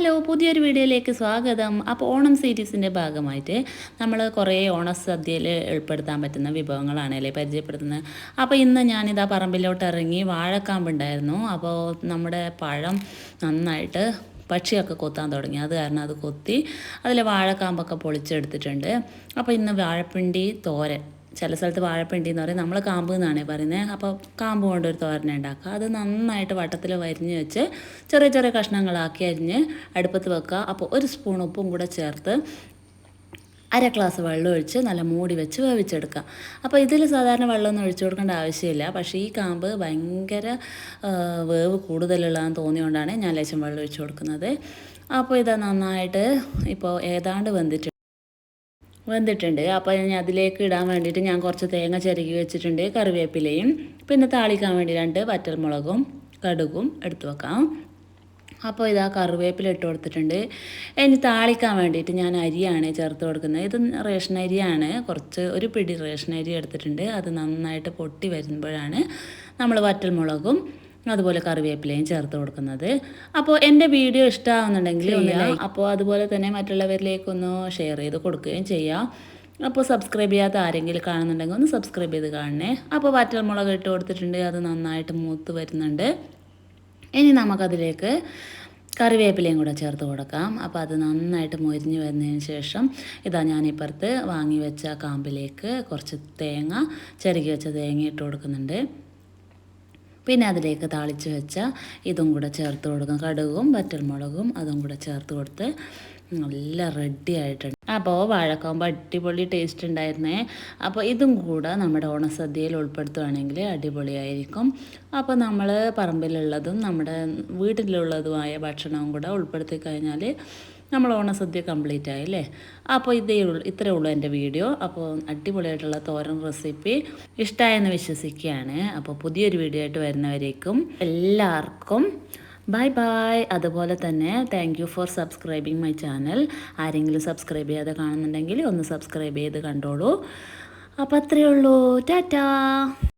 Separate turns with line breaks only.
Hello പുതിയൊരു വീഡിയോയിലേക്ക് സ്വാഗതം. അപ്പോൾ ഓണം സീരീസിന്റെ ഭാഗമായിട്ട് നമ്മൾ കുറേ ഓണസദ്യയിൽ ഉൾപ്പെടുത്താൻ പറ്റുന്ന വിഭവങ്ങളാണല്ലേ പരിചയപ്പെടുത്തുന്നത്. അപ്പോൾ ഇന്ന് ഞാനിതാ പറമ്പിലോട്ട് ഇറങ്ങി വാഴക്കാമ്പുണ്ടായിരുന്നു അപ്പോൾ നമ്മുടെ പഴം നന്നായിട്ട് പക്ഷിയൊക്കെ കൊത്താൻ തുടങ്ങി. അത് കാരണം അത് കൊത്തി അതിൽ വാഴക്കാമ്പൊക്കെ പൊളിച്ചെടുത്തിട്ടുണ്ട്. അപ്പോൾ ഇന്ന് വാഴപ്പിണ്ടി തോരൻ ചില സ്ഥലത്ത് വാഴപ്പിണ്ടി എന്ന് പറയും. നമ്മൾ കാമ്പ് എന്നാണ് പറയുന്നത് അപ്പോൾ കാമ്പ് കൊണ്ടൊരു തോരൻ ഉണ്ടാക്കുക. അത് നന്നായിട്ട് വട്ടത്തിൽ വരിഞ്ഞ് വെച്ച് ചെറിയ ചെറിയ കഷ്ണങ്ങളാക്കി അരിഞ്ഞ് അടുപ്പത്ത് വെക്കുക. അപ്പോൾ ഒരു സ്പൂൺ ഉപ്പും കൂടെ ചേർത്ത് അര ഗ്ലാസ് വെള്ളം ഒഴിച്ച് നല്ല മൂടി വെച്ച് വേവിച്ചെടുക്കുക. അപ്പോൾ ഇതിൽ സാധാരണ വെള്ളമൊന്നും ഒഴിച്ചു കൊടുക്കേണ്ട ആവശ്യമില്ല. പക്ഷേ ഈ കാമ്പ് ഭയങ്കര വേവ് കൂടുതലുള്ളതെന്ന് തോന്നിയതുകൊണ്ടാണ് ഞാൻ ലേശം വെള്ളം ഒഴിച്ചു കൊടുക്കുന്നത്. അപ്പോൾ ഇത് നന്നായിട്ട് ഇപ്പോൾ ഏതാണ്ട് വെന്തിട്ടുണ്ട്. വെന്തിട്ടുണ്ട്. അപ്പോൾ ഞാൻ അതിലേക്ക് ഇടാൻ വേണ്ടിയിട്ട് ഞാൻ കുറച്ച് തേങ്ങ ചിരകി വെച്ചിട്ടുണ്ട്. കറിവേപ്പിലയും പിന്നെ താളിക്കാൻ വേണ്ടി രണ്ട് വറ്റൽമുളകും കടുകും എടുത്തു വെക്കാം. അപ്പോൾ ഇതാ കറിവേപ്പില ഇട്ട് കൊടുത്തിട്ടുണ്ട്. ഇനി താളിക്കാൻ വേണ്ടിയിട്ട് ഞാൻ അരിയാണ് ചേർത്ത് കൊടുക്കുന്നത്. ഇത് റേഷൻ അരിയാണ്. കുറച്ച് ഒരു പിടി റേഷൻ അരി എടുത്തിട്ടുണ്ട്. അത് നന്നായിട്ട് പൊട്ടി വരുമ്പോഴാണ് നമ്മൾ വറ്റൽമുളകും അതുപോലെ കറിവേപ്പിലയും ചേർത്ത് കൊടുക്കുന്നത്. അപ്പോൾ എന്റെ വീഡിയോ ഇഷ്ടമാകുന്നുണ്ടെങ്കിൽ അപ്പോൾ അതുപോലെ തന്നെ മറ്റുള്ളവരിലേക്കൊന്ന് ഷെയർ ചെയ്ത് കൊടുക്കുകയും ചെയ്യാം. അപ്പോൾ സബ്സ്ക്രൈബ് ചെയ്യാത്ത ആരെങ്കിലും കാണുന്നുണ്ടെങ്കിൽ ഒന്ന് സബ്സ്ക്രൈബ് ചെയ്ത് കാണണേ. അപ്പോൾ വറ്റൽമുളക് ഇട്ട് കൊടുത്തിട്ടുണ്ട് അത് നന്നായിട്ട് മൂത്ത് വരുന്നുണ്ട്. ഇനി നമുക്കതിലേക്ക് കറിവേപ്പിലയും കൂടെ ചേർത്ത് കൊടുക്കാം. അപ്പോൾ അത് നന്നായിട്ട് മൊരിഞ്ഞ് വരുന്നതിന് ശേഷം ഇതാ ഞാനിപ്പുറത്ത് വാങ്ങി വെച്ച കാമ്പിലേക്ക് കുറച്ച് തേങ്ങ ചിരകി വെച്ച തേങ്ങ ഇട്ട് കൊടുക്കുന്നുണ്ട്. പിന്നെ അതിലേക്ക് താളിച്ച് വെച്ച ഇതും കൂടെ ചേർത്ത് കൊടുക്കും. കടുകും വറ്റൽമുളകും അതും കൂടെ ചേർത്ത് കൊടുത്ത് നല്ല റെഡി ആയിട്ടുണ്ട്. അപ്പോൾ വാഴക്കാവുമ്പോൾ അടിപൊളി ടേസ്റ്റ് ഉണ്ടായിരുന്നേ. അപ്പോൾ ഇതും കൂടെ നമ്മുടെ ഓണസദ്യയിൽ ഉൾപ്പെടുത്തുകയാണെങ്കിൽ അടിപൊളിയായിരിക്കും. അപ്പോൾ നമ്മൾ പറമ്പിലുള്ളതും നമ്മുടെ വീട്ടിലുള്ളതുമായ ഭക്ഷണവും കൂടെ ഉൾപ്പെടുത്തി കഴിഞ്ഞാൽ നമ്മൾ ഓണസദ്യ കംപ്ലീറ്റ് ആയല്ലേ അപ്പോൾ ഇതേ ഉള്ളൂ ഇത്രയേ ഉള്ളൂ എന്റെ വീഡിയോ. അപ്പോൾ അടിപൊളിയായിട്ടുള്ള തോരൻ റെസിപ്പി ഇഷ്ടമായെന്ന് വിശ്വസിക്കുകയാണ്. അപ്പോൾ പുതിയൊരു വീഡിയോ ആയിട്ട് വരുന്നവരേക്കും എല്ലാവർക്കും ബൈ ബായ് അതുപോലെ തന്നെ thank you for subscribing my channel ആരെങ്കിലും സബ്സ്ക്രൈബ് ചെയ്യാതെ കാണുന്നുണ്ടെങ്കിൽ ഒന്ന് സബ്സ്ക്രൈബ് ചെയ്ത് കണ്ടോളൂ. അപ്പോൾ അത്രയേ ഉള്ളൂ. ടാറ്റാ.